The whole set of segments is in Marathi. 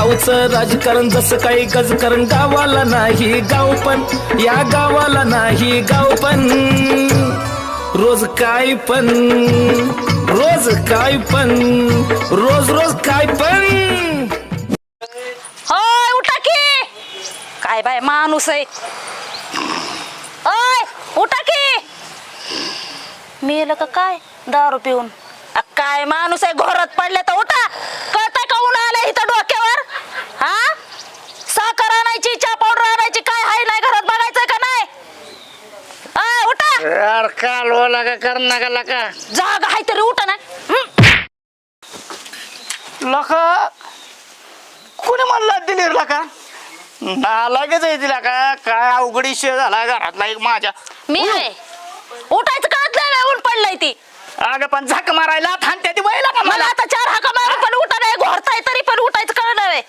गावचं राजकारण जसं काही गजकारण गावाला नाही गाव पण. या गावाला नाही गाव पण. रोज काय पण. रोज काय पण. रोज रोज काय पण. होय उठा की. काय बाय माणूस आहे. ओय उठा की. मेलं का काय? दारू पिऊन. अ, काय माणूस आहे घोरात पडले तर उठा. कळतंय का ऊन आलं इथं डोक्यावर हा? साखर आणायची चहा पावडर आणायची काय हाय नाही घरात बघायचंय का नाही? अय, उठा! यार कालवा लागा कर नका जाग हाय तरी उठा ना. हं? लका कोणी म्हणला दिली रे लका? नालागेच आहे तिला का काय अवघडी शे झाला घरातला एक माझ्या. मी आहे. उठायचं नाही ऊन पडलंय ती. अगं पण झक मारायला थांबते ती का मला मला. आता चार हाका मारून पण उठा नाही घोरताय तरी पण उठायचं कळलं नाही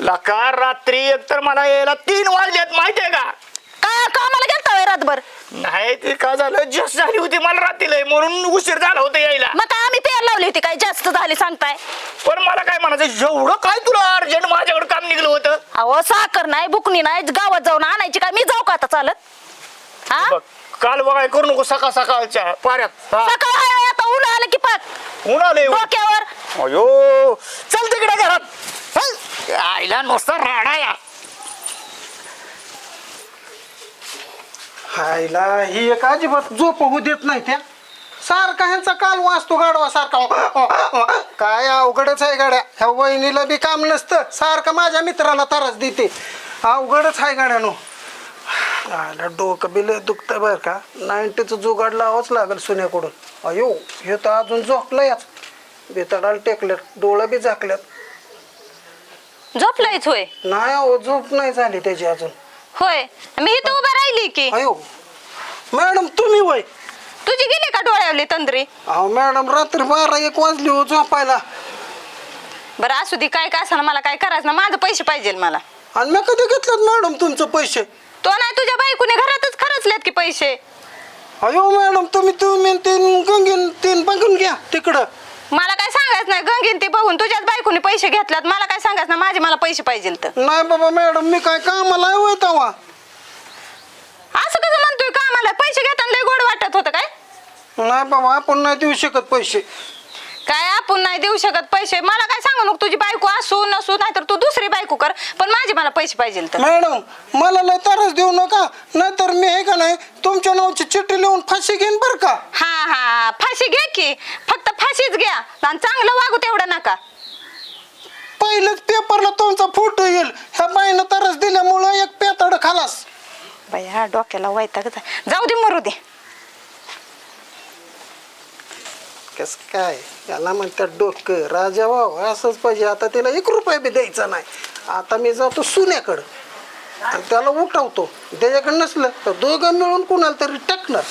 लका रात्री एक तर मला यायला तीन वाजलेत माहितीये का? काय कामाला गेलता होय रातभर? नाही ते काय झालं? जस झाली होती मला रात्रीला म्हणून उशीर झाला होता यायला. मग काय आम्ही पेर लावली होती काय जास्त झाली सांगताय. पण मला काय म्हणायचं एवढं काय तुला अर्जंट माझ्याकडे काम निघलं होतं? अहो साखर नाही बुकणी नाही गावात जाऊन आणायची काय? मी जाऊ का आता चालत? हा? बघ काल बघाय करू नको सकाळ सकाळच्या पाऱ्यात. हा. सकाळ आहे आता ऊन आलं की पाक ऊन ऊन. डोक्यावर. अयो चल तिकडे घरात. आईला नुसतं राडा या. हायला ही एक अजिबात झोप होऊ देत नाही त्या. सारखा ह्यांचा काल वाचतो गाडवा सारखा. काय अवघडच आहे गाड्या. ह्या वहिनीला बी काम नसतं. सारखं माझ्या मित्राला त्रास देते. अवघडच आहे गाड्यानो आला डोकं बिल दुखतं बरं का. नाईन्टीचं जुगाड लावाच लागेल सुन्याकडून. अयो हे तर अजून झोपलंयच. बेतडाला टेकल्यात. डोळं बी झाकल्यात. झोपलायच होय. नाही अहो झोप नाही झाली त्याची अजून. होय. मी इथं उभं राहिली की. अयो. मॅडम तुम्ही वय? तुझी गेली का डोळ्यावली तंद्री? अहो मॅडम रात्री बारा एक वाजली हो झोपायला. बरं असू दे काय काय असं मला काय करायचं ना माझं पैसे पाहिजे मला. आणि मी कधी घेतलेत मॅडम तुमचं पैसे? तो नाही तुझ्या बायकोने घरातच खरचलेत की पैसे. अयो मॅडम तुम्ही तुम्ही तीन गंगीन तीन बघून घ्या तिकडं. मला काय सांगायचं नाही. गंगीन ते बघून तुझ्याच बायकोने पैसे घेतल्यात. मला काय सांगायचं ना माझे मला पैसे पाहिजे तर. नाही बाबा मॅडम मी काय कामाला आहे होय असं कसं म्हणतोय? का मला पैसे घेताना लय गोड वाटत होतं काय? नाही बाबा आपण नाही देऊ शकत पैसे. काय आपण नाही देऊ शकत पैसे? मला काय सांगू नको तुझी बायको असू नसू नाहीतर तू दुसरी बायको कर. पण माझे मला पैसे पाहिजे तर. मॅडम मला लय त्रास देऊ नका. नाहीतर मी हे का नाही तुमच्या नावची चिठ्ठी लिहून फाशी घेईन बरं का? हा हा फाशी घे की. फक्त फाशीच घ्या. आणि चांगलं वागू तेवढं नका. पहिलंच पेपरला तुमचा फोटो येईल. ह्या बाईनं त्रास दिल्यामुळं एक पेताड खालास. बाई हा डोक्याला आहे. जाऊ दे मरू दे. कस काय? याला म्हणतात डोकं. राजा भाऊ असंच पाहिजे. आता तिला एक रुपया बी द्यायचा नाही. आता मी जातो सुन्याकडं. आणि त्याला उठवतो. त्याच्याकडे नसलं तर दोघं मिळून कुणाला तरी टाकणार.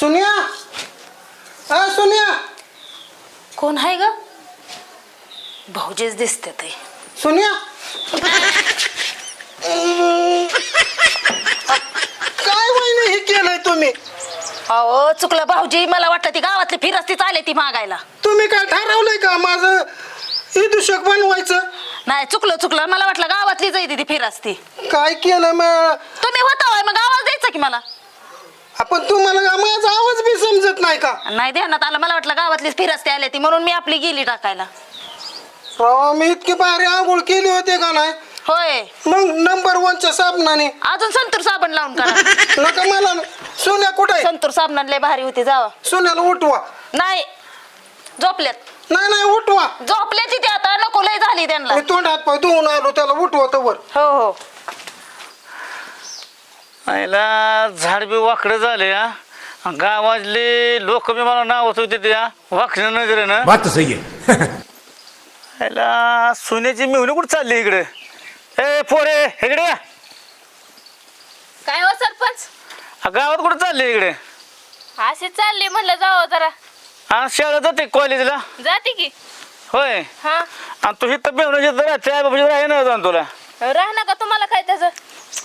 सुन्या! हा सुन्या! कोण आहे ग? भाऊजीच दिसते ते. सुन्या! केलंय तुम्ही? अहो चुकलं भाऊजी मला वाटलं ती गावातली फिरस्ती चाले ती मागायला. तुम्ही काय ठरवलंय का माझं ईदुशक बनवायचं? नाही चुकलं चुकलं. मला वाटलं गावातली जायती ती फिरस्ती. काय केलं मग? तुम्ही होता होय, मग आवाज द्यायचा की मला? आपण तुम्हाला माझा आवाज बी समजत नाही का? नाही ध्यानात आलं. मला वाटलं गावातलीच फिरस्ती आली ती म्हणून मी आपली गेली टाकायला. राव मी इतकी भारी आंघोळ केली होती का नाही? होय. मग नंबर वनच्या साबणाने. अजून संतूर साबण लावून करा नका मला. सोन्या कुठे आहे? संतूर साबणाने लय भारी होती जावा. सोन्याला उठवा. नाही. झोपल्यात. नाही नाही उठवा. झोपले तिथे आता नको लय झाली त्यांना. मी तोंड हात पाय धुवून आलो त्याला उठवा तवर. हो हो. आईला झाड बी वाकडं झाले हा. गावातले लोक बी मला नावत होते त्या वाकड्या नजरेनं. बात तो सही है आईला सोन्याची मिळून कुठं चालली इकडे? ए पोरे इकडे या. काय हो सरपंच? गावात कुठं चालली इकडे? असे चालले म्हणलं जावं जरा. हा शाळा जाते कॉलेजला? जाते की. होय. हा. आणि तुझी तब्येत म्हणजे जरा त्या बाबा आहे ना जाऊन तुला. राहणार का तुम्हाला काय त्याचं?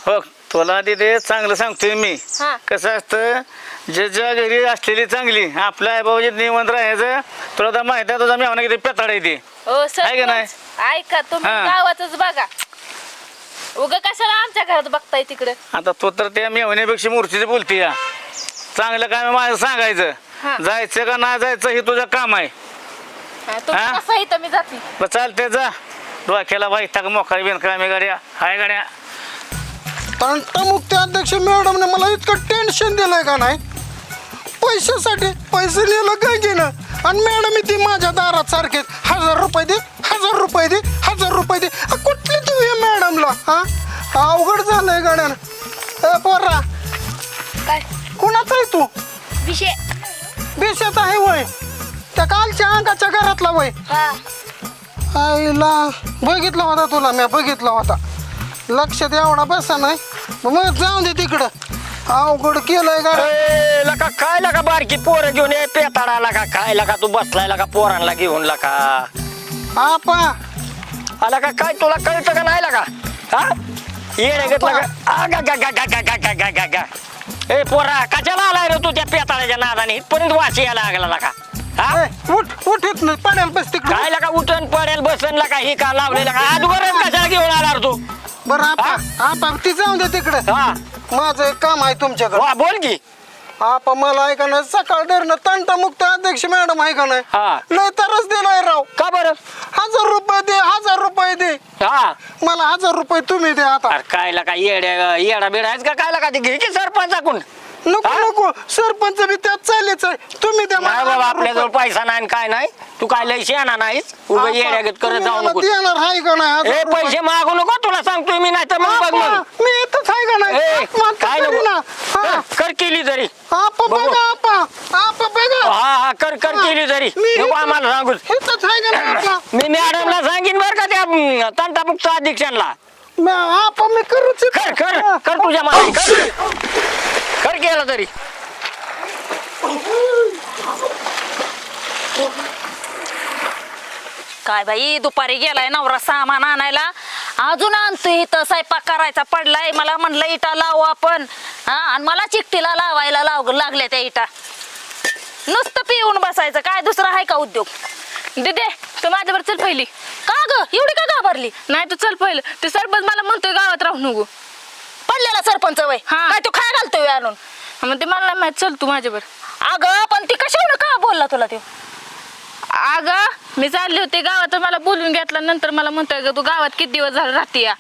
हो तुला तिथे चांगलं सांगतोय मी. हा. कसं असतं जे ज्या घरी असलेली चांगली आपल्या आईबाबाची निवंत राहायचं तुला तर माहिती आहे तुझा मी किती पेताड येते हो का नाही? सरपंच ऐका तुम्ही हा. गावातच बघा. उग कशाला आमच्या घरात बघताय तिकडे? आता तू तर त्या मेवण्यापेक्षा मूर्तीची बोलती या. चांगलं काय माझं हा. सांगायचं जायचं का नाही जायचं हे तुझं काम आहे. तुम्ही हा? कसं इथं मी जाते. बरं चालते जा. डोक्याला बाई टाक मोकार बिन काय गाड्या. हाय गाड्या. तंटमुक्ती अध्यक्ष मॅडमने मला इतकं टेन्शन दिलंय का नाही? पैशासाठी पैसे लिहिलं काय गेलं आणि मॅडम ती माझ्या दारात सारखे हजार रुपये दे हजार रुपये दे हजार रुपये दे. अ, कुठली तू या मॅडमला हा? अवघड झालंय गाड्यानं. ए पोरा काय? कुणाचा आहे तू? विषय. बेशात आहे वय. त्या कालच्या अंगाच्या घरातला वय. हा. आईला बघितला होता तुला मी बघितला होता. लक्षात एवढा बसा नाही. मग जाऊन दे तिकडं. अवघड केलंय गाड्या. ए, लका काय लका बारकी पोरं घेऊन ये पेताडा लका काय लका तू बसलाय लका पोरांना घेऊन लका. आपा आला का? काय तुला कळतं का नाही लका हा? ये घेतला का? आगा गा गा गा गा गा गा गा गा गा ए पोरा कशाला आलाय रे तू त्या पेताळ्याच्या नादाने? इथपर्यंत वाशी यायला लागला हा? ए, उठ उठ नाही पडेल बस तिकडं काय लका उठण पडेल बसन लका ही का लावलेला का? आज बरं कशाला घेऊन आला रे तू? बरं आपा आपा ती जाऊन दे तिकडं. हा. माझं एक काम आहे तुमच्याकडे. वा बोल की. आपा मला आहे का नाही? सकाळ धरणं तंटमुक्त अध्यक्ष मॅडम आहे का नाही? हा. लय तरच दिलाय राव. का बरं? हजार रुपये दे हजार रुपये दे. हा. मला हजार रुपये तुम्ही दे आता. अरे काय लका येड्या येडा बिडा आहेस का? काय लका ते घे की सरपंचाकडून नको हा? नको. सरपंच बी त्यात चालेच आहे. तुम्ही द्या मला नाही बाबा हजार आपल्याजवळ. पैसा नाही आणि काय नाही? तू काय लय शहाणा नाहीस? उगा आपा, येड्यागत करत जाऊ नको. देणार आहे का नाही? हजार ए रुपये? पैसे मागू नको तुला सांगतोय मी नाही तर मग बघ आपा, मग मी इथंच आहे का नाही ए आत्महत्या काय करी ना. नको हा. कर- कर केली तरी आपा बघू. बघा आपा. आपा बघा. हा हा कर कर केली तरी मी नको आम्हाला सांगूच. इथंच आहे का नाही आपा मी मॅडमला सांगीन बरं का त्या तंटामुक्त अध्यक्षांना. मी- आपा मी करूच इथं. कर कर. कर तुझ्या मागे कर. कर केलं तरी. काय बाई दुपारी गेलाय नवरा सामान आणायला. अजून आणतोय इथं स्वयंपाक करायचा पडलाय. मला म्हणलं इटा लावू आपण. हा आणि मला चिकटीला लावायला लाव लागल्या त्या इटा. नुसतं पिऊन बसायचं. काय दुसरा आहे का उद्योग? दिदे तू माझ्यावर चल पहिली. का ग? एवढी का घाबरली? नाही तू चल पहिलं. ते सरपंच मला म्हणतोय गावात राहू नको. पडलेला सरपंच वय. हा. काय तू काय घालतोय आणून? मग ते मला नाही माहीत. चल तू माझ्यावर अगं पण ती कशावर का बोलला तुला ते अगं मी चालले होते गावात मला बोलून घेतला नंतर मला म्हणतोय ग तू गावात किती दिवस झाले राहते या?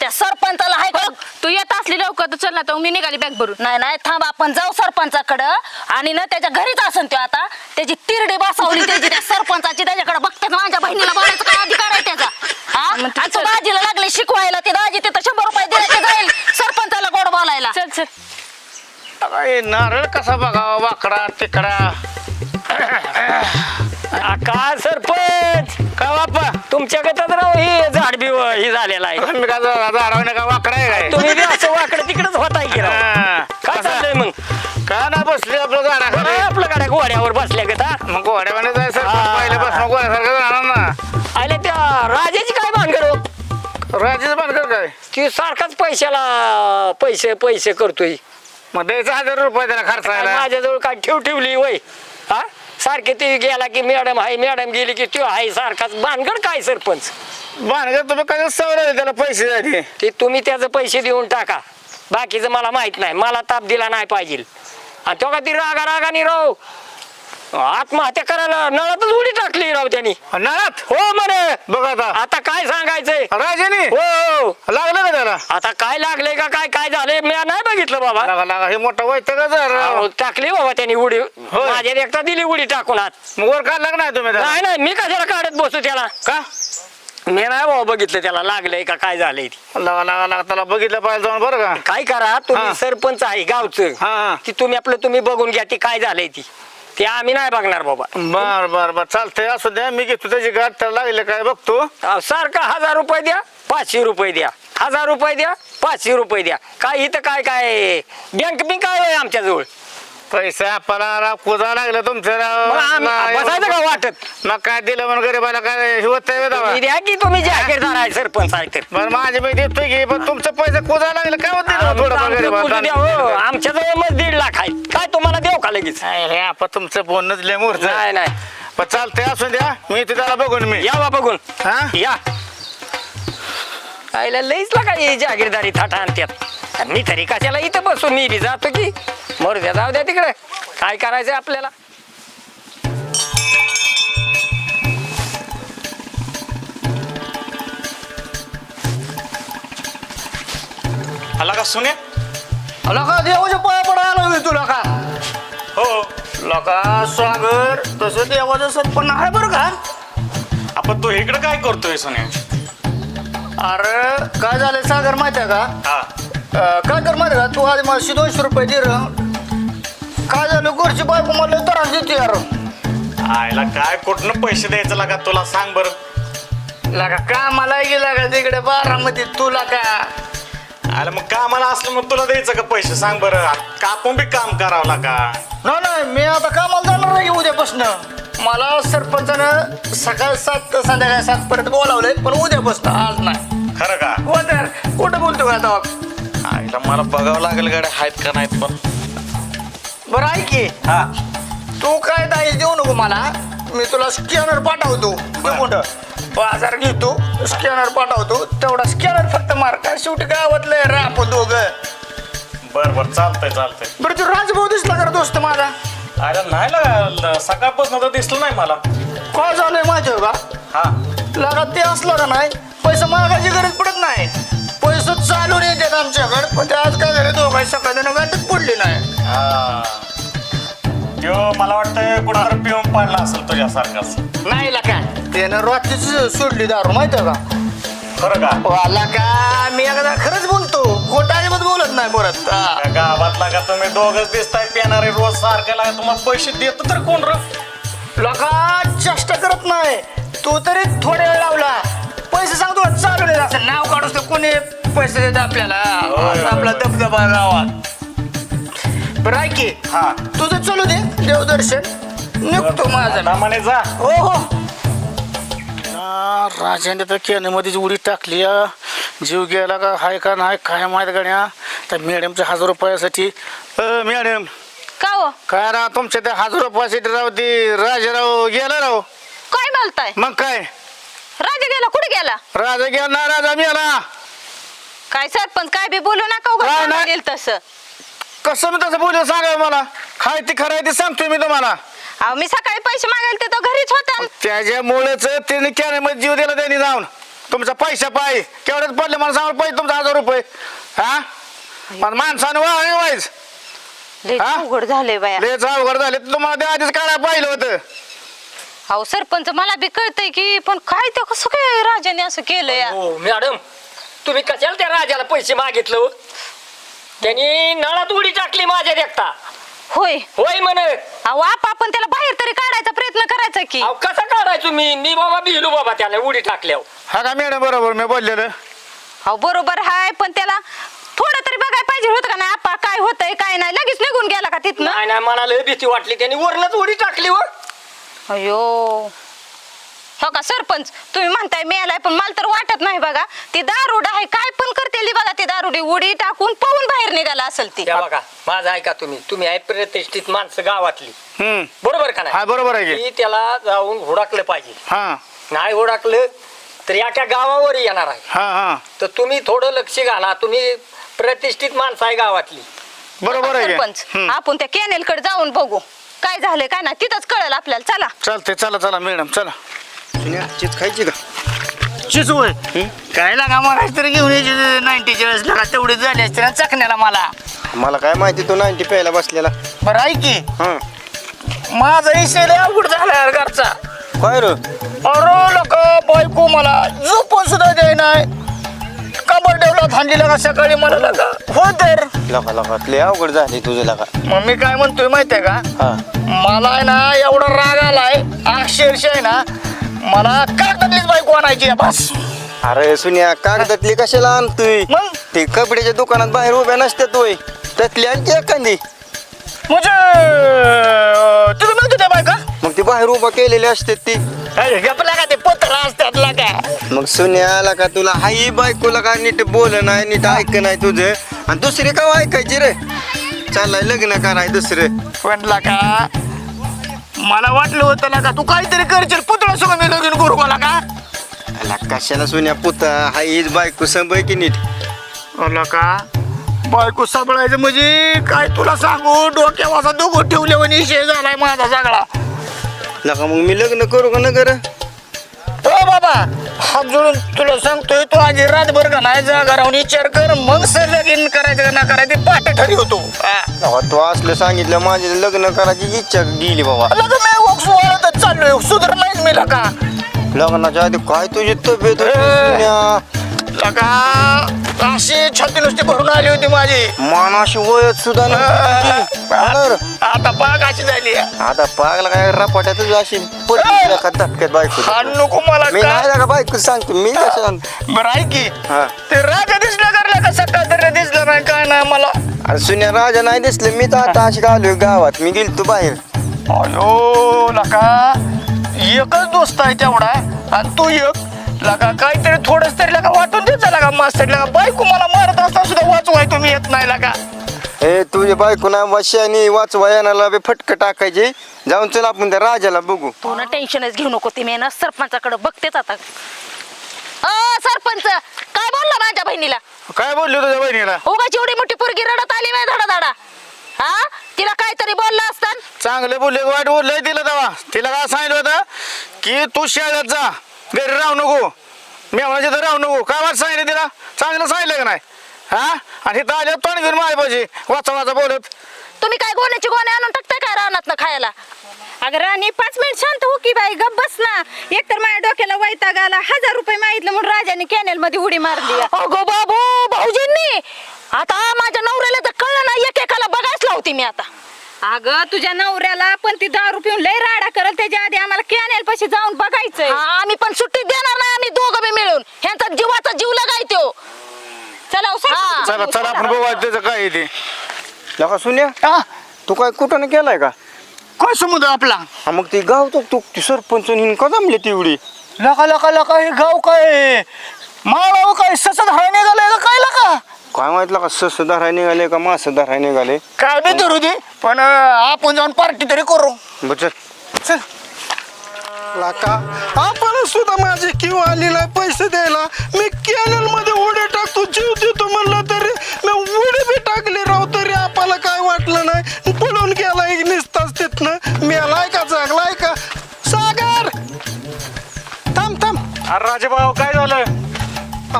त्या सरपंचाला हाय का? तू येत असली लवकर तर चल ना तर मी निघाली बॅग भरून. नाही नाही थांब आपण जाऊ सरपंचाकडं. आणि ना त्याच्या घरीच असन तो आता. त्याची तिरडी बसवली त्याची त्या सरपंचाची त्याच्याकडे बघते माझ्या बहिणीला बोलायचा काय अधिकार आहे त्याचा? हा? मग ते आणि तो चल. दाजीला लागले शिकवायला ते दाजी तिथं शंभर रुपये दिले ते जाईल. सरपंचाला गोड बोलायला. चल चल. अरे नारळ कसा बघावा वाकडा तिकडा? का सरपंच? का बाप्पा? तुमच्याकडे तर राव हे झाड बी हे झालेलं आहे. मी झाडावर वाकडा आहे काय? तुम्ही बी असं वाकडं तिकडच होताय की राव. हा. काय चाललंय मग? का ना बसले आपलं काय झाडाखाली आपलं गाड्या घोड्यावर बसल्या का? मग घोड्यावाने जायचं हा. पहिल्यापासून घोड्यासारखं जाणार ना. आले त्या राजाची काय भानगड हो? राजेच बांधकर काय? ती सारखाच पैशाला पैसे पैसे करतोय. मग द्यायचं हजार रुपये त्याला काय खर्चायला माझ्याजवळ काय ठेव ठेवली वय? हा? सारखे ती गेला की मॅडम आहे मॅडम गेली की त्यो आहे सारखाच. भानगड काय सरपंच? बांधकर तुम्ही काय सवय त्याला पैसे द्यायचे? ते तुम्ही त्याचे पैसे देऊन टाका. बाकीचं मला माहीत नाही. मला ताप दिला नाही पाहिजे. आणि तो का ती रागा रागाने राव? आत्महत्या करायला नळातच उडी टाकली राव त्यांनी. नळात? हो म्हणे. बघ आता. आता काय सांगायचंय? राजेने? हो. लागलं का त्याला? आता काय लागले का काय काय झाले मी नाही बघितलं बाबा. लागा लागा हे मोठं वैत का जर टाकली बाबा त्यांनी उडी. माझ्या एकटा दिली उडी टाकून आत मग वर काढला का नाही तुम्ही त्याला? नाही नाही मी कशाला काढत बसतो त्याला? का? मी नाही बाबा बघितलं त्याला लागलंय का काय झालंय ते. लागा लागा लागा त्याला बघितलं पाहिजे जाऊन बरं का. काय करा हा. तुम्ही सरपंच आहे गावचं. हा, हा. ती तुम्ही आपलं तुम्ही बघून घ्या ती काय झालंय ती. ते आम्ही नाही बघणार बाबा. बर बर बर. चालतंय. असू द्या. मी घेतो त्याची गाठ. त्याला लागले काय? बघतो. अहो, सारखा हजार रुपये द्या पाचशे रुपये द्या. हजार रुपये द्या पाचशे रुपये द्या. काय इथं काय काय? बँक बिंक आहे आमच्या जवळ पैसा आपल्याला कुजा लागलं तुमचं राव. मग आम्ही- ना- बसायचं का वाटत? मग काय दिलं म्हणून गरीबाला काय होत तुम्ही द्या की तुम्ही जागीरदार आहे सरपंच आहे तर बरं माझे मी देतोय की पण तुमचं पैसे कुजा लागलं. काय होत दिलं थोडं आमचं गरीबाला? द्या हो. आमच्या जवळ मग दीड लाख आहे. काय तुम्हाला देऊ का लगेच हे आपण तुमचं बोलणंच लय मोरच. नाही नाही. पण चालतंय असू द्या. मी ते त्याला बघून मी. या बा बघून. हा? या. आईला लईच लागा ही जागीरदारी थाटा आणत्यात. मी तरी कशाला इथं बसू मी बी जातो की? मरू द्या जाऊ द्या तिकडे. काय करायचंय आपल्याला? आला का सुने लका देवाच्या पाया पडायला हवी तुला का हो. लका स्वागर तसं देवाचं सत्पन्न आहे बरं का? आपण तू इकडे काय करतोय सुने अरे काय झालं सागर माहिती आहे का? हा. अं, काय कर माहिती आहे का? तू आधी मला दोनशे रुपये दे र. काय झालं? गोरची बायको मला त्रास देते यार. आयला काय कुठनं पैसे द्यायचं लागा तुला सांग बरं. लका का मला गेला का तिकडे बारामध्ये तुला का? आयला मग कामाला असलं मग तुला द्यायचं का पैसे? सांग बरं. का आपण बी काम करावं लागा नाही नाही मी आता कामाला जाणार नाही उद्यापासून मला सरपंचानं सकाळ सात ते संध्याकाळी सात पर्यंत बोलावलंय पण उद्यापासून आज नाही. खरं का? हो तर. कुठं बोलतो का आता? आईला मला बघावं लागेल गाड्या आहेत का नाहीत पण. बरं ऐक की. हा. तू काय दाई देऊ नको मला. मी तुला स्कॅनर पाठवतो. बाजार घेतो स्कॅनर पाठवतो तेवढा स्कॅनर फक्त मार. काय शेवटी गावातलं रा आपण दोघं. बर बर चालतंय चालतंय. बरं तू राजभाऊ दिसला कर दोस्त माझा. आयला नाही लागा सकाळपासून तर दिसलं नाही मला. काय झालंय माझ्या का? हा. लगा ते असलं का नाही? पैसा मागायची गरज पडत नाही. पैसे चालून येतात आमच्याकडे पण ते आज काय झाले? दोघं सकाळी गाठच पडली नाही. हा. त्यो मला वाटतंय कुठं पिऊन पाडला असेल तुझ्यासारखाच. नाही लका त्यानं रात्रीच सोडली दारू माहिती का? खरं का? वाला का? मी एकदा खरंच बोलतो. खोटा अजिबात बोलत नाही बोलत. त्या गावातला का तुम्ही दोघच दिसताय पिणारे रोज सारखे लागा तुम्हाला पैसे देत तर कोण र? लोका चेष्टा करत नाही. तू तरी थोड्या वेळ लावला. पैसे सांगतो? चालू नाही असं नाव काढूस तर कोणी पैसे देत आपल्याला? असा आपला दबदबा गावात. बरं ऐक की हा. तुझं चालू दे देवदर्शन. निघतो माझा. म्हणे जा. हो हो. राजाने तर केण्यामध्येच उडी टाकली. जीव गेला का हाय का नाही काय माहीत गण्या. त्या मॅडमच्या हजार रुपयासाठी अ, मॅडम. का हो? काय राव तुमच्या त्या हजार रुपयासाठी राव ती राजाराव गेला राव. काय बोलताय? मग काय? राजा गेला कुठे गेला? राजा गेला ना राजा मेला. काय सरपंच काय बी बोलू नका उगाच काय नाही. येईल तसं. कसं मी तसं बोलू सांगा मला. काय ती खरं आहे ते सांगतोय मी तुम्हाला. अहो मी सकाळी पैसे मागायला ते तर घरीच होता. त्याच्यामुळेच त्याने कॅनेमध्ये जीव दिला त्यांनी जाऊन. तुमचा पैसा पाय. केवढ्यात पडले मला सांगा पैसे तुमचा हजार रुपये. हा? पण माणसानं वा वाईज. लय हा? उघड झाले बाया. अवघड झाले तुम्हाला त्या आधीच काढायला पाहिलं होतं. अहो सरपंच मला बी कळतंय की पण काय ते कसं काय राजाने असं केलं या हो मॅडम तुम्ही कशाला त्या राजाला पैसे मागितलं? हो? त्यांनी नळात उडी टाकली माझ्या देखता होय. होय म्हण. अहो आप आपण त्याला बाहेर तरी काढायचा प्रयत्न करायचा की. अहो कसा काढायचो मी? मी बाबा भिलो बाबा त्याला उडी टाकल्यावर. हा का मॅडम बरोबर मी बोललेलं. अहो बरोबर हाय पण त्याला थोडं तरी बघायला पाहिजे होतं का नाही? आपा काय होतंय काय नाही? लगेच निघून गेला का तिथनं? नाही नाही मला लय भीती वाटली. त्यांनी वरनच उडी टाकली वर अयो. हो का? सरपंच तुम्ही म्हणताय मिळालाय पण मला तर वाटत नाही बघा. ती दारुड आहे काय पण करतेली बघा ती दारुडी. उडी टाकून पळून बाहेर निघाला असेल ती. त्या बघा माझं ऐका तुम्ही. तुम्ही आहे प्रतिष्ठित माणसं गावातली. हम्म. बरोबर का हा नाही बरोबर आहे की. त्याला जाऊन हुडाकलं पाहिजे. हा. नाही हुडाकलं तर या गावावर येणार आहे. हा हा. तर तुम्ही थोडं लक्ष घाला. तुम्ही प्रतिष्ठित माणसं आहे गावातली. बरोबर आहे की? सरपंच हम्म. आपण त्या कॅनेल कडे जाऊन बघू. काय झालंय काय ना तिथंच कळेल आपल्याला. चला. चालते चला चला मॅडम चला. चीज खायची का? चिच होय. काय लागा मला तरी घेऊन यायची नाईन्टीच्या वेळेस. लागा तेवढी झाली असते ना चकण्याला मला. मला काय माहिती तू नाईन्टी प्यायला बसलेला. बरं ऐक की. हं. माझा लय अवघड झाला यार घरचा. काय रे? अरे लोक बायको मला झोप सुद्धा द्याय नाही. कबर ठेवला थांबली लगा सकाळी मला लगा. हो तर. लका लका लय अवघड झाली तुझं लका मग मी काय म्हणतोय माहितीये का? हा. मला आहे ना एवढा राग आलाय अक्षरशः आहे ना मला कागदातलीच बायको आणायची आहे बस. अरे सुन्या कागदातली कशाला आणतोय? मग? ते कपड्याच्या दुकानात बाहेर उभ्या नसत्यात तोय त्यातली आणखी एखादी. म्हणजे अं, तुझं मिळतो त्या बायका? मग ती बाहेर उभा केलेली असते ती. अरे गपला का ते पत्र असतात ला का मग सुन्याला का तुला? हाई बायकोला का नीट बोल नाही नीट ऐक नाही तुझं? आणि दुसरी का ऐकायची रे? चाललाय लग्न कराय दुसरं. म्हणला का मला वाटलं होतं ना का तू काहीतरी करशील? पुतळा सोबत मी लगीन करू मला का अला कशाला सुन्या पुता? हाईच बायको संभय की नीट? म्हणला का बायको सांभाळायचं म्हणजे काय तुला सांगू? डोक्यावर असा दोघं ठेवले आणि विषय झालाय माझा सगळा. नका मग मी लग्न करू का न कर हो बाबा हात जोडून तुला सांगतोय तू आधी रातभर का नाही राहून विचार कर मग सर लगीन करायचं का ना करायचं पाठ ठरी होतो हा. तू असलं सांगितलं माझे लग्न करायची इच्छा गेली बाबा लग्न वक्स वाढतच चाललोय सुधार नाहीच मी लका लग्नाच्या आधी काय तुझी तब्येत होती ए. सुन्या? लका अशी छाती नुसती भरून आली होती माझी. मानाशी वयत सुद्धा नाही. बरं. आता पाक अशी झाली. आता पागला काय रपाट्यातच अशी पडली एका धक्क्यात बायको. हा नको मला मी का? नाही का बायको सांगतो? मी कसं सांगतो बरं आहे की. हा. ते राजा दिसला करला का सकाळ तरी दिसलं नाही काय नाही मला? अरे सुन्या राजा नाही दिसले. मी तर आता अशी आलोय गावात? मी गेलतो बाहेर. अयो लका. एकच दोस्त आहे तेवढा. आणि तू एक? लका काहीतरी थोडस तरी लका वाटून देत जा लका मास्तर लका बायको मला मारत असता सुद्धा वाचवाय तुम्ही येत नाही लका हे तुझे बायको ना वशानी वाचवा येणाला बी फटक टाकायचे. जाऊन चल आपण त्या राजाला बघू. तू ना टेन्शनच घेऊ नको ती मी ना सरपंचाकडे बघतेच आता. अ सरपंच काय बोलला माझ्या बहिणीला? काय बोलली तुझ्या बहिणीला? उगाच एवढी मोठी पोरगी रडत आली नाही धडा धडा हा? तिला काहीतरी बोललं असतं? चांगले बोलले वाईट बोलले तिला तेव्हा. तिला काय सांगितलं होतं? की तू शाळेत जा. घरी राहू नको. मी म्हणायचे तर राहू नको. काय वाट सांगितलं तिला? चांगलं सांगितलं का नाही? हा? आणि इथं आले तोंड घेऊन माय पाहिजे. वाचा वाचा बोलत. तुम्ही काय गोण्याची गोण्या आणून टाकताय काय रानात खायला? अगं राणी पाच मिनिट शांत हो की बाई. गप बस ना. एकतर माझ्या डोक्याला वैताग आला हजार रुपये मागितलं म्हणून राजाने कॅनेल मध्ये उडी मारली अगो बाबू भाऊजींनी! आता माझ्या नवऱ्याला तर कळलं ना एकेकाला बघायच लावती मी आता. अगं तुझ्या नवऱ्याला पण ती दारू पिऊन लय राडा करल. त्याच्या आधी आम्हाला कॅनेल पाशी जाऊन बघायचंय हा, आम्ही पण सुट्टी देणार नाही आम्ही दोघं बी ह्यांचा जीवाचा जीव लगायतो चला हो. चला चला आपण बघू त्याचं काय आहे ते. नका सुन्या. तू काय कुठं केलाय का? काय समुद्र आपला? हा मग ती गाव तो तू ती सरपंच हिन का जमले तेवढी? लका लका लका हे गाव काय माळाव काय? ससत धरा निघालाय का? काय लका? काय माहितलं का सस धराय निघाले का मास धराय निघाले काय बी धरू दे पण अं, आपण जाऊन पार्टी तरी करू. बरं चल. चल लाका आपण सुद्धा माझे किव आलेला पैसे द्यायला. मी कॅनलमध्ये उडे टाकतो जीव देतो म्हणलं तरी. मी उडे बी टाकले राव तरी आपल्याला काय वाटलं नाही. पळून गेला एक निसताच तिथनं. मेलाय का? जागलाय का? सागर! थांब थांब. अरे राजेभाऊ काय झालं?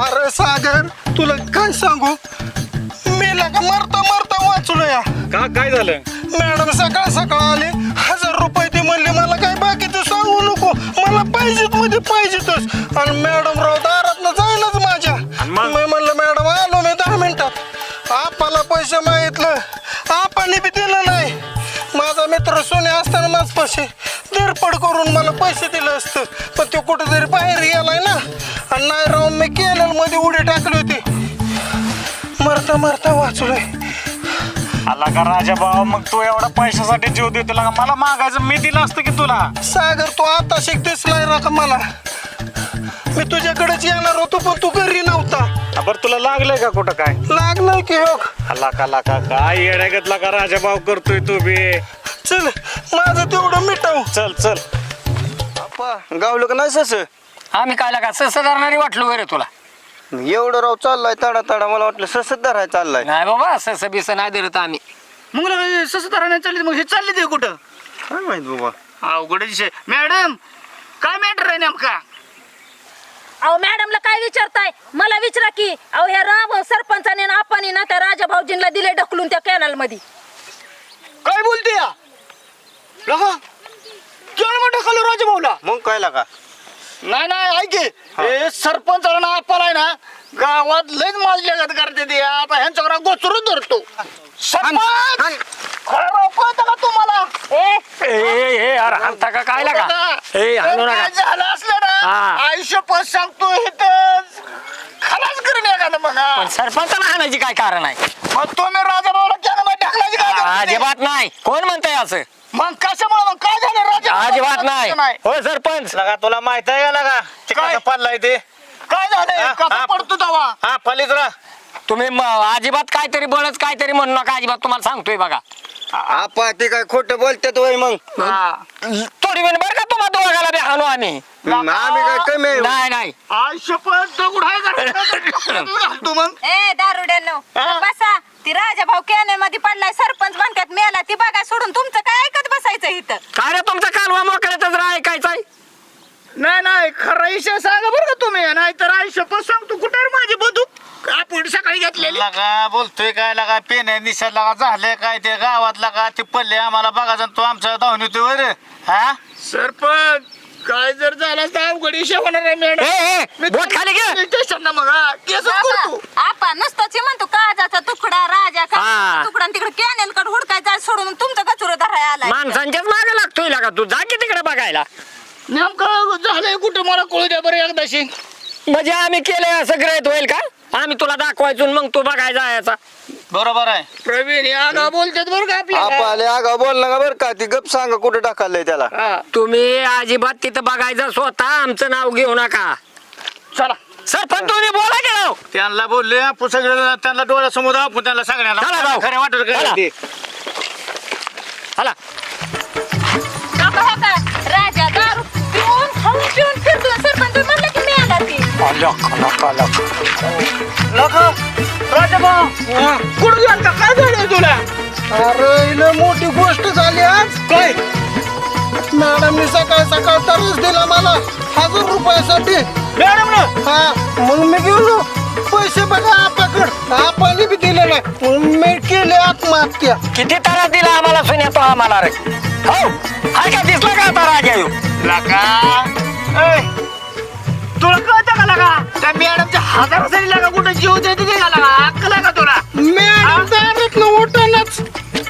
अरे सागर तुला काय सांगू? मेला का मरता मरता वाचलो या का काय झालं? मॅडम सकाळ सकाळ आले. पाहिजेत म्हणजे पाहिजेतच आणि मॅडम राव दारात जाईनच माझ्या. आणि मग? मी म्हणलं मॅडम आलो मी दहा मिनिटात. आपाला पैसे मागितलं. आपाने बी दिलं नाही. माझा मित्र सोने असताना माझ पैसे धरपड करून मला पैसे दिलं असतं. पण तो कुठेतरी बाहेर गेलाय ना. आणि नाही राहून मी केलं मध्ये उडी टाकली होती. मरता मरता वाचलोय. आला का राजाभाऊ मग तू एवढा पैशासाठी जीव देतो का? मला मागायचं मी दिलं असतं की तुला? सागर तू आता शिक दिसलाय ना का मला. मी तुझ्याकडेच येणार होतो पण तू घरी नव्हता. बरं तुला लागलंय का कुठं काय? लागलं की हो. आला का लाका काय येड्यागतला का राजाभाऊ करतोय तू बी? चल माझं तेवढं मिटाव. चल चल. गावलं का नाही सस? आम्ही काय लागा सस धरणारी वाटलो वगैरे तुला. एवढं राव चाललाय तडा तडा मला वाटलं सस धराय चाललाय. नाही बाबा सस बिस नाही धरत आम्ही. मग ससत धरा चालली मग हे चालली ते कुठं? काय माहीत बाबा. अवघड विषय. मॅडम काय मॅटर आहे नेमका? अहो मॅडमला काय विचारताय? मला विचारा की अहो ह्या राम सरपंचाने ना आपाने ना त्या राजा भाऊजींना दिले ढकलून त्या कॅनलमध्ये काय बोलते या? राजा भाऊला. मग काय लागा नाही नाही ऐके हे. सरपंच ना आपला आहे ना गावात लयच माल जगत करते ते. आता ह्यांच्याकडे गोचरून धरतो. सरपंच! खरं का तुम्हाला? ए ए ए ए अरे हाणता का? काय लागा ए हाणू काय नका झालं असलं ना? हा. आयुष्य पण सांगतो इथंच खलास करून एखादं बघा. पण सरपंचाला हाणायची काय कारण आहे? मग तुम्ही राजा भाऊला अजिबात नाही. कोण म्हणतंय असं? मग कशामुळे मग? काय झालं? राजा अजिबात नाही. हो सरपंच. लगा तुला माहीत आहे का लगा? ते काय? कसं पडलाय ते. काय झालंय हा, कसा हा. पडतो दवा हा फलित राह. तुम्ही म- अजिबात काहीतरी बळच काहीतरी म्हणू नका. अजिबात तुम्हाला सांगतोय बघा. आपा ते काय खोटं बोलतात वय मग? थोडी वेळ बरं का तुम्हाला दोघाला बी हाणू आम्ही. आम्ही काय कमी आहे? नाही नाही. आयुष्यपत दगड आहे का तू मग. ए दारुड्यानो बसा. ती राजा भाऊ कॅनेल मध्ये पडलाय सरपंच म्हणतात मेला. ती बघा सोडून तुमचं काय ऐकत बसायचं इथं? काय रे तुमचा कालवा मोकळ्यातच राह ऐकायचा नाही नाही खरा विषय सांगा बरं का तुम्ही. नाही तर आयुष्यपत सांगतो. कुठे रे माझी बंदूक आपण सकाळी घेतलेली. लगा बोलतोय काय लगा पेन निशात लगा झालंय काय ते गावात लगा ते पडले आम्हाला बघा जण तो आमच्या धावून येतोय वर. हा? सरपंच काय जर झालं तर अवघड विषय होणार आहे ए, ए, मॅडम बोट खाली घे. मग हा, करतो आपा नुसतंच हे म्हणतो काजाचा तुकडा राजा हा. का तुकडा तिकडे कॅनेल कडे हुडकाय जाय सोडून तुमचं गचुर धराय आलाय. माणसांच्याच मागे लागतोय लागा तू. जा की तिकडे बघायला. नेमकं झालंय कुठं? मला कळू द्या बरं एकदाशी. म्हणजे आम्ही केलंय असं ग्रहित होईल का? आम्ही तुला दाखवायचो आणि मग तू बघायचा याचा बरोबर आहे. प्रवीण या बोलतात बरं का आपा आपल्याला आले आगा बोल नका बरं का? ती गप सांगा कुठं टाकालंय त्याला. हा, तुम्ही अजिबात तिथं बघायचं स्वतः आमचं नाव घेऊ नका. चला. सरपंच तुम्ही बोला की राव. त्यांना बोलले आपण सगळं त्यांना डोळ्यासमोर आपण त्यांना चला भाऊ. सगळ्याला खरं वाटत चला. काय ते. हला हो का पिऊन खाऊन पिऊन फिरतो सरपंच म्हणलं की मी आला ती राजा भाऊ कुठं गेलता काय झालंय तुला? अरे इले मोठी गोष्ट झाली आज. काय? मॅडमनी सकाळ सकाळ तरच दिला मला हजार रुपयासाठी. मॅडम ना? हा मग मी गेलो. पैसे बघा आपाकड आपाने बी दिले नाही. मग मी केले आत्महत्या. किती तारा दिला आम्हाला सुन्या तो आम्हाला रे? हाय का दिसला का आता राजा येऊ? लका. ऐ, तुला कळतं का लगा त्या मॅडमच्या हजारासाठी लगा कुठं जीव देते ते का लगा अक्कल आहे का तुला? मॅडम दारात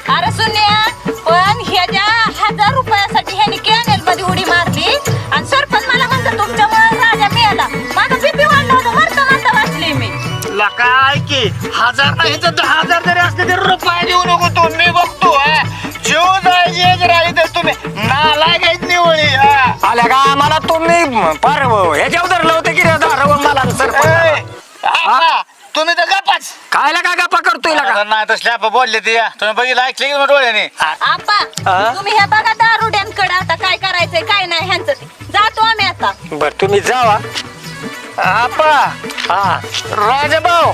अरे सुन्या पण ह्याच्या हजार रुपयासाठी ह्याने कॅनेल मध्ये उडी मारली आणि सरपंच मला म्हणतो तुमच्यामुळे राजा मिळाला माझा बीपी वाढला होता मरता मरता वाचली मी. लका ऐक की हजार नाही तर दहा हजार जरी असले तरी रुपये देऊ नको तू मी बघतो हा. राहिली तुम्ही. नाला निवळी हा. आल्या का आम्हाला तुम्ही पार ह्याच्यावर धरलं होतं की मला सरपंच तुम्ही तर गपाच काय लागा गप्पा करतोय लागा नाही तसले आपण बोलले ते. तुम्ही बघितलं ऐकले की डोळ्याने? आपा तुम्ही ह्या बघा दारुड्यांकडे आता काय करायचंय काय नाही ह्यांचं ते. जातो आम्ही आता. बर तुम्ही जावा. आपा हा. राजाभाऊ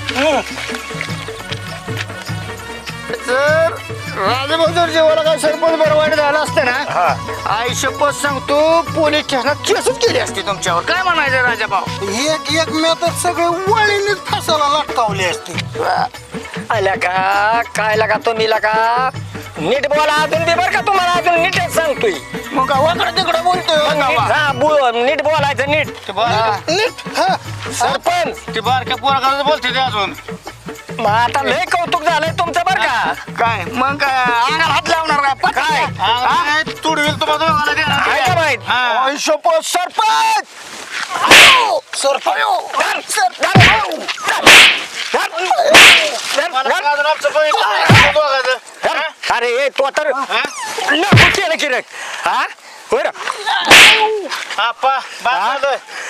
जर जर जेवायला काय सरपंच बरं वाईट झालं असतं ना? आयुष्यपत सांगतो पोलीस स्टेशनात केसच केली असती तुमच्यावर. काय म्हणायचं राजाभाऊ? एक एक मी तर सगळे वळीनेच फासाला लटकावले असते. आल्या का? काय लागा तुम्ही लागा नीट बोला अजून बी बर का तुम्हाला अजून नीटच सांगतोय. मग का वाकडं तिकडं बोलतोय? हो गावा. हा, बोल नीट बोलायचं नीट. ते नीट हा. सरपंच ते बारक्या पोराकडे बोलते ते अजून. मग आता लय कौतुक झालंय तुमचं बर का काय मग काय अंगाला हात लावणार काय पटकन काय? काय? तुडवील तुम्हाला का माहीत? हा. आयुष्यपत सरपंच? अरे ए, तो तर? नको केलं की रे हा होय रे.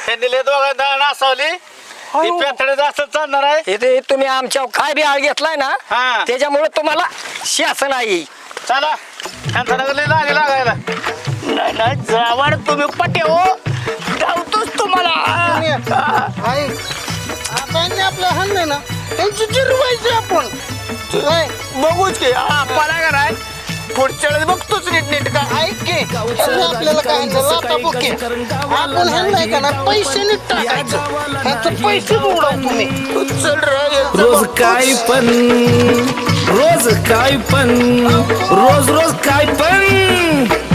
त्यांनी लय दोघांना नासावली ती चालणार आहे? इथे तुम्ही आमच्या काय बी आळ घेतलाय ना हा. त्याच्यामुळे तुम्हाला शासन आहे. चला लय लागे लागायला. नाही नाही जावाड तुम्ही पटे हो. धावतोच तुम्हाला. आई आता यांनी आपलं हाणलंय ना त्यांची जिरवायची आपण. काय? बघूच की. आपल्याला का नाही पुढच्या वेळेस बघतोच नीट नीट का? ऐक की. ह्यांनी आपल्याला काय? लाथा बुक्की. आपण ह्यांना का ना पैसे नीट टाकायचं. ह्याचं पैसे उडव तुम्ही. चल रोज काय पण रोज काय पण रोज रोज काय पण.